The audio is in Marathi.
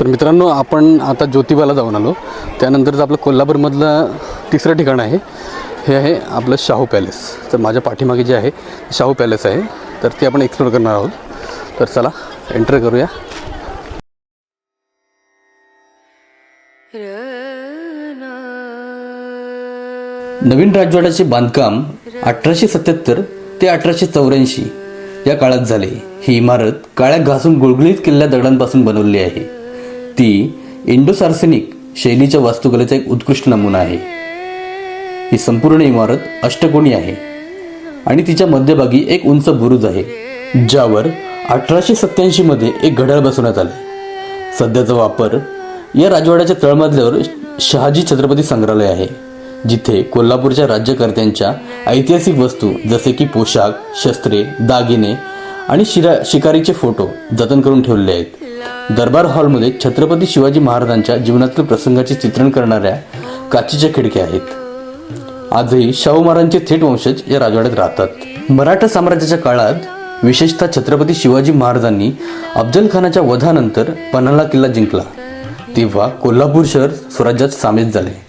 तर मित्रांनो आपण आता ज्योतिबाला जाऊन आलो. त्यानंतरच आपलं कोल्हापूरमधलं तिसरं ठिकाण आहे. हे आहे आपलं शाहू पॅलेस. तर माझ्या पाठीमागे जे आहे शाहू पॅलेस आहे. तर ते आपण एक्सप्लोर करणार आहोत. तर चला एंटर करूया. नवीन राजवाड्याचे बांधकाम अठराशे सत्याहत्तर ते अठराशे चौऱ्याऐंशी या काळात झाले. ही इमारत काळ्या घासून गुळगुळीत केलेल्या दगडांपासून बनवली आहे. ती इंडोसार्सेनिक शैलीच्या वास्तुकलेचा एक उत्कृष्ट नमुना आहे. ही संपूर्ण इमारत अष्टकोणी आहे आणि तिच्या मध्यभागी एक उंच बुरुज आहे ज्यावर अठराशे सत्याऐंशी मध्ये एक घड्याळ बसवण्यात आले. सध्याचा वापर या राजवाड्याच्या तळमजल्यावर शहाजी छत्रपती संग्रहालय आहे जिथे कोल्हापूरच्या राज्यकर्त्यांच्या ऐतिहासिक वस्तू जसे की पोशाख शस्त्रे दागिने आणि शिरा शिकारीचे फोटो जतन करून ठेवले आहेत. दरबार हॉलमध्ये छत्रपती शिवाजी महाराजांच्या जीवनातील प्रसंगाचे चित्रण करणाऱ्या काचेच्या खिडक्या आहेत. आजही शाहू महाराजांचे थेट वंशज या राजवाड्यात राहतात. मराठा साम्राज्याच्या काळात विशेषतः छत्रपती शिवाजी महाराजांनी अफजल खानाच्या वधानंतर पन्हाळा किल्ला जिंकला. तेव्हा कोल्हापूर शहर स्वराज्यात सामील झाले.